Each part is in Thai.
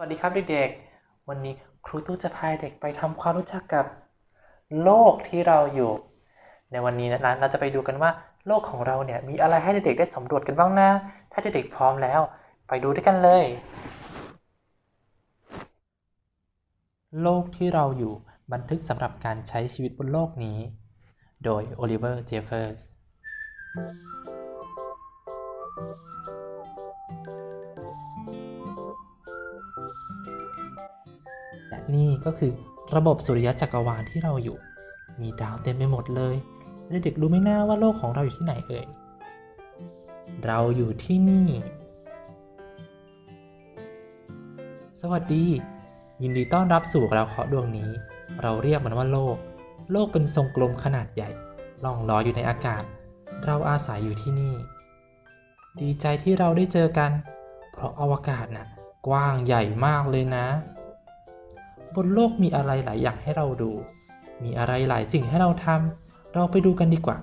สวัสดีครับเด็กๆ วันนี้ครูตู้จะพาเด็กไปทำความรู้จักกับโลกที่เราอยู่ ในวันนี้นะเราจะไปดูกันว่าโลกของเราเนี่ยมีอะไรให้เด็กๆได้สำรวจกันบ้างนะ ถ้าเด็กๆพร้อมแล้ว ไปดูด้วยกันเลย โลกที่เราอยู่บันทึกสำหรับการใช้ชีวิตบนโลกนี้ โดยโอลิเวอร์ เจฟเฟอร์ส นี่ก็คือระบบสุริยะจักรวาลที่เราอยู่ มีดาวเต็มไปหมดเลย เด็กๆรู้ไหมนะว่าโลกของเราอยู่ที่ไหนเอ่ย เราอยู่ที่นี่ สวัสดี ยินดีต้อนรับสู่ดาเคาะดวงนี้ เราเรียกมันว่าโลก โลกเป็นทรงกลมขนาดใหญ่ ล่องลอยอยู่ในอากาศ เราอาศัยอยู่ที่นี่ ดีใจที่เราได้เจอกัน เพราะอวกาศน่ะกว้างใหญ่มากเลยนะ บนโลกมีอะไรหลายอย่างให้เราดู มีอะไรหลายสิ่งให้เราทำ เราไปดูกันดีกว่า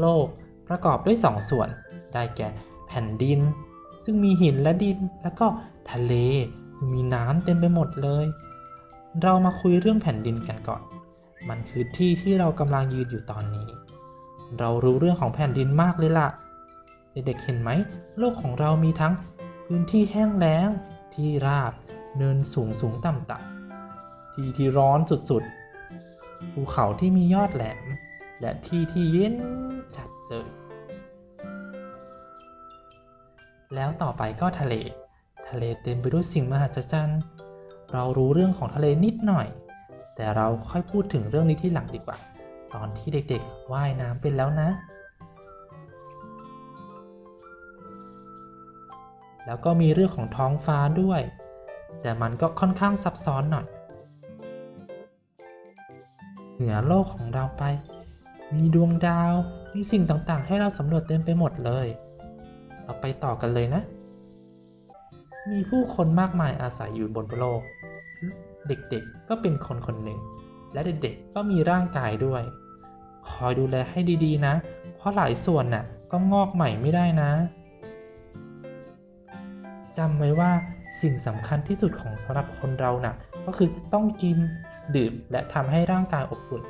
โลกประกอบด้วยสองส่วน ได้แก่แผ่นดิน ซึ่งมีหินและดิน แล้วก็ทะเล ซึ่งมีน้ำเต็มไปหมดเลย เรามาคุยเรื่องแผ่นดินกันก่อน มันคือที่ที่เรากำลังยืนอยู่ตอนนี้ เรารู้เรื่องของแผ่นดินมากเลยล่ะ เด็กๆเห็นไหม โลกของเรามีทั้งพื้นที่แห้งแล้ง ที่ราบ เนินสูงสูงต่ำต่ำที่ที่ร้อนสุดๆ ภูเขาที่มียอดแหลม และที่ที่เย็นจัดเลย แล้วต่อไปก็ทะเล ทะเลเต็มไปด้วยสิ่งมหัศจรรย์ เรารู้เรื่องของทะเลนิดหน่อย แต่เราค่อยพูดถึงเรื่องนี้ที่หลังดีกว่า ตอนที่เด็กๆ ว่ายน้ำเป็นแล้วนะแล้วก็มีเรื่องของท้องฟ้าด้วย แต่มันก็ค่อนข้างซับซ้อนหน่อย เหนือโลกของเราไป มีดวงดาว มีสิ่งต่างๆ ให้เราสำรวจเต็มไปหมดเลย เราไปต่อกันเลยนะ มีผู้คนมากมายอาศัยอยู่บนโลก เด็กๆ ก็เป็นคนคนหนึ่ง และเด็กๆ ก็มีร่างกายด้วย คอยดูแลให้ดีๆ นะ เพราะหลายส่วนน่ะก็งอกใหม่ไม่ได้นะจำไว้ว่า สิ่งสำคัญที่สุดของสำหรับคนเรานะ่ะก็คือต้องกินดื่มและทำให้ร่างกายอบอุ่น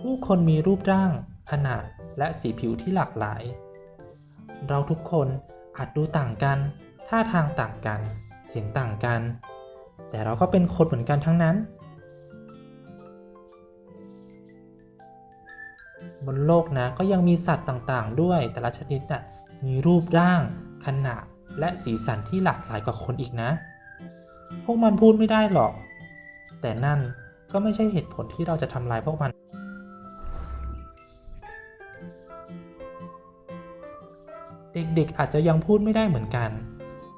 ผู้คนมีรูปร่าง ขนาด และสีผิวที่หลากหลาย เราทุกคนอาจดูต่างกัน ท่าทางต่างกัน เสียงต่างกัน แต่เราก็เป็นคนเหมือนกันทั้งนั้น บนโลกนะก็ยังมีสัตว์ต่างๆ ด้วยแต่ละชนิดน่ะมีรูปร่าง ขนาดและสีสันที่หลากหลายกว่าคนอีกนะ พวกมันพูดไม่ได้หรอก แต่นั่นก็ไม่ใช่เหตุผลที่เราจะทำลายพวกมัน เด็กๆ อาจจะยังพูดไม่ได้เหมือนกัน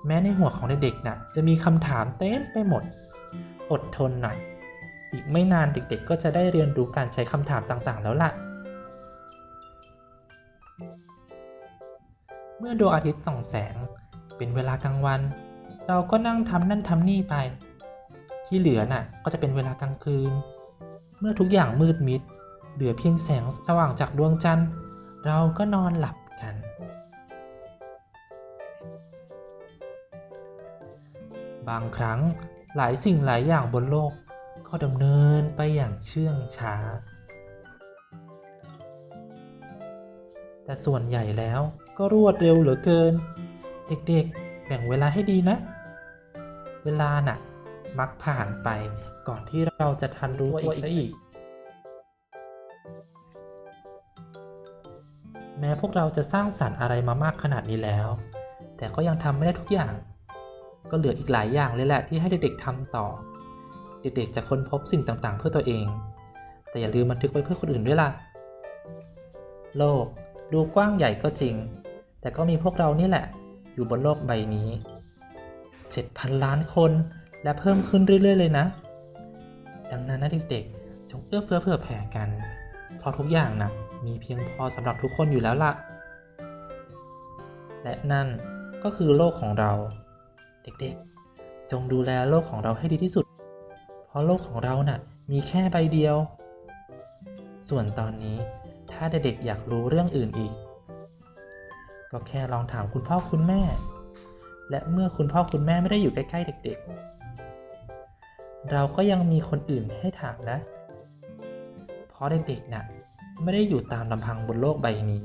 แม้ในหัวของเด็กๆน่ะจะมีคำถามเต็มไปหมด อดทนหน่อย อีกไม่นานเด็กๆ ก็จะได้เรียนรู้การใช้คำถามต่างๆ แล้วล่ะ เมื่อดวงอาทิตย์ส่องแสง เป็นเวลากลางวัน เราก็นั่งทำนั่นทำนี่ไป ที่เหลือน่ะก็จะเป็นเวลากลางคืน เมื่อทุกอย่างมืดมิด เหลือเพียงแสงสว่างจากดวงจันทร์ เราก็นอนหลับกัน บางครั้งหลายสิ่งหลายอย่างบนโลกก็ดำเนินไปอย่างเชื่องช้า แต่ส่วนใหญ่แล้วก็รวดเร็วเหลือเกิน เด็กๆ แบ่งเวลาให้ดีนะ เวลาน่ะ มักผ่านไปก่อนที่เราจะทันรู้ตัวอีกซะอีก แม้พวกเราจะสร้างสรรค์อะไรมามากขนาดนี้แล้ว แต่ก็ยังทำไม่ได้ทุกอย่าง ก็เหลืออีกหลายอย่างเลยแหละที่ให้เด็กๆทำต่อ เด็กๆจะค้นพบสิ่งต่างๆ เพื่อตัวเอง แต่อย่าลืมบันทึกไว้เพื่อคนอื่นด้วยล่ะ โลก ดูกว้างใหญ่ก็จริง แต่ก็มีพวกเรานี่แหละ อยู่บนโลกใบนี้ 7,000 ล้านคนและเพิ่มขึ้นเรื่อย ๆ เลยนะ ดังนั้นนะเด็กๆ จงเอื้อเฟื้อเผื่อแผ่กัน เพราะทุกอย่างนะมีเพียงพอสำหรับทุกคนอยู่แล้วล่ะ และนั่นก็คือโลกของเรา เด็กๆ จงดูแลโลกของเราให้ดีที่สุด เพราะโลกของเราน่ะมีแค่ใบเดียว ส่วนตอนนี้ ถ้าเด็กๆอยากรู้เรื่องอื่นอีก ก็แค่ลองถามคุณพ่อคุณแม่ และเมื่อคุณพ่อคุณแม่ไม่ได้อยู่ใกล้ ๆ เด็ก ๆ เราก็ยังมีคนอื่นให้ถามนะ เพราะเด็กๆน่ะไม่ได้อยู่ตามลำพังบนโลกใบนี้